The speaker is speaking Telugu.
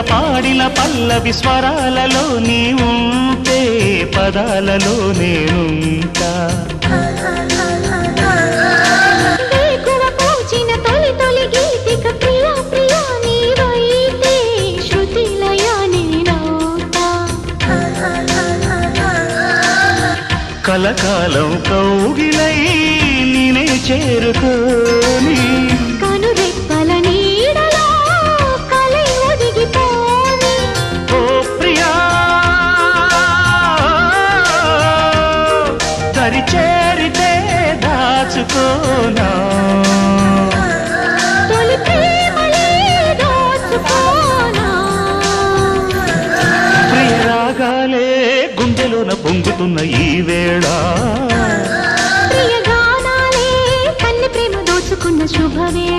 పాడిన పల్లవి స్వరాలలో నీ ఉంటే పదాలలో నేనుంటా. నేనవుతా. కలకాలం కౌగిలై నేనే చేరుకోని దరి చేరితే దాచుకోనా? తొలి ప్రేమలే దోచుకోనా? ప్రియ రాగాలే గుండెలోన పొంగుతున్న ఈ వేళ. ప్రియ గానాలే కన్నె ప్రేమ దోచుకున్న శుభవేళ